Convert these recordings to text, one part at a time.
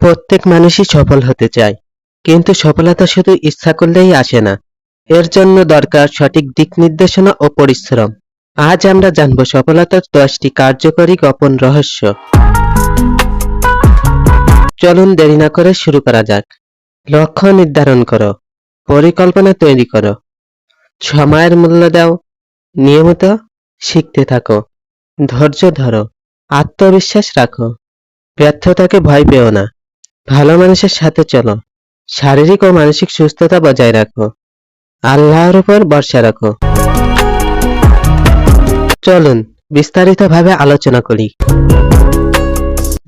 প্রত্যেক মানুষই সফল হতে চায়, কিন্তু সফলতা শুধু ইচ্ছা করলেই আসে না। এর জন্য দরকার সঠিক দিক নির্দেশনা ও পরিশ্রম। আজ আমরা জানব সফলতার দশটি কার্যকরী গোপন রহস্য। চলুন দেরি না করে শুরু করা যাক। লক্ষ্য নির্ধারণ করো, পরিকল্পনা তৈরি করো, সময়ের মূল্য দাও, নিয়মিত শিখতে থাকো, ধৈর্য ধরো, আত্মবিশ্বাস রাখো। ব্যর্থতাকে ভয় পেও না। ভালো মানুষের সাথে চলো। শারীরিক ও মানসিক সুস্থতা বজায় রাখো। আল্লাহর উপর ভরসা রাখো। চলুন, বিস্তারিতভাবে আলোচনা করি।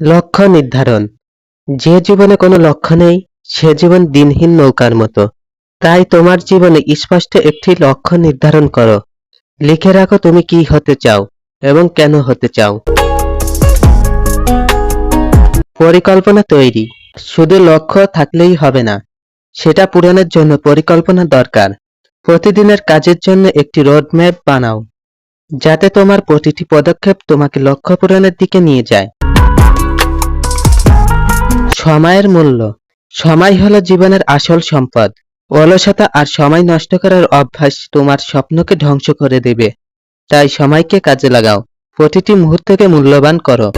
লক্ষ্য নির্ধারণ। যে জীবনে কোনো লক্ষ্য নেই, সে জীবন দিনহীন নৌকার মতো। তাই তোমার জীবনে স্পষ্ট একটি লক্ষ্য নির্ধারণ করো। লিখে রাখো তুমি কি হতে চাও এবং কেন হতে চাও। পরিকল্পনা তৈরি। শুধু লক্ষ্য থাকলেই হবে না। সেটা পূরণের জন্য পরিকল্পনা দরকার। প্রতিদিনের কাজের জন্য একটি রোডম্যাপ বানাও, যাতে তোমার প্রতিটি পদক্ষেপ তোমাকে লক্ষ্য পূরণের দিকে নিয়ে যায়। সময়ের মূল্য। সময় হলো জীবনের আসল সম্পদ। অলসতা আর সময় নষ্ট করার অভ্যাস তোমার স্বপ্নকে ধ্বংস করে দেবে। তাই সময়কে কাজে লাগাও। প্রতিটি মুহূর্তকে মূল্যবান করো।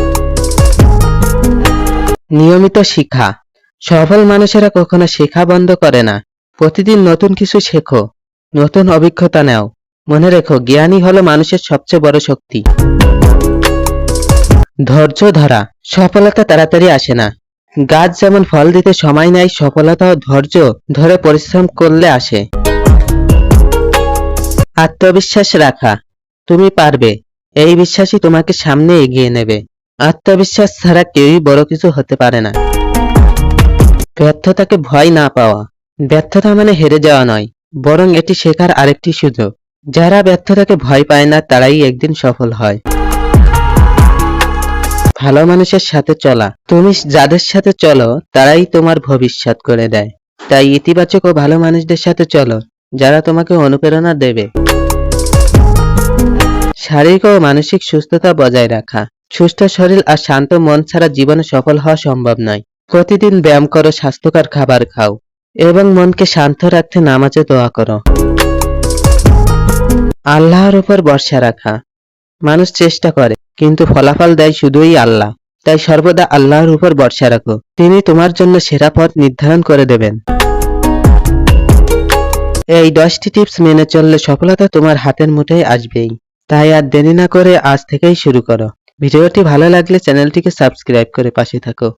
নিয়মিত শিক্ষা সফল মানুষেরা কখনো শেখা বন্ধ করে না। প্রতিদিন নতুন কিছু শেখো। নতুন অভিজ্ঞতা নাও। মনে রেখো, জ্ঞানই হলো মানুষের সবচেয়ে বড় শক্তি। ধৈর্য ধরা। সফলতা তাড়াতাড়ি আসে না। গাছ যেমন ফল দিতে সময় নেয়, সফলতা ও ধৈর্য ধরে পরিশ্রম করলে আসে। আত্মবিশ্বাস রাখা। তুমি পারবে। এই বিশ্বাসই তোমাকে সামনে এগিয়ে নেবে। আত্মবিশ্বাস ছাড়া কেউই বড় কিছু হতে পারে না। ব্যর্থতাকে ভয় না পাওয়া। ব্যর্থতা মানে হেরে যাওয়া নয়, বরং এটি শেখার আরেকটি সুযোগ। যারা ব্যর্থতাকে ভয় পায় না, তারাই একদিন সফল হয়। ভালো মানুষের সাথে চলা। তুমি যাদের সাথে চলো, তারাই তোমার ভবিষ্যৎ করে দেয়। তাই ইতিবাচক ও ভালো মানুষদের সাথে চলো, যারা তোমাকে অনুপ্রেরণা দেবে। শারীরিক ও মানসিক সুস্থতা বজায় রাখা। সুস্থ শরীর আর শান্ত মন ছাড়া জীবনে সফল হওয়া সম্ভব নয়। প্রতিদিন ব্যায়াম করো, স্বাস্থ্যকর খাবার খাও এবং মনকে শান্ত রাখতে নামাজে দোয়া করো। আল্লাহর উপর ভরসা রাখা। মানুষ চেষ্টা করে, কিন্তু ফলাফল দেয় শুধুই আল্লাহ। তাই সর্বদা আল্লাহর উপর ভরসা রাখো। তিনি তোমার জন্য সেরা পথ নির্ধারণ করে দেবেন। এই দশটি টিপস মেনে চললে সফলতা তোমার হাতের মুঠোয় আসবেই। তাই আর দেরি না করে আজ থেকেই শুরু করো। ভিডিওটি ভালো লাগলে চ্যানেলটিকে সাবস্ক্রাইব করে পাশে থাকো।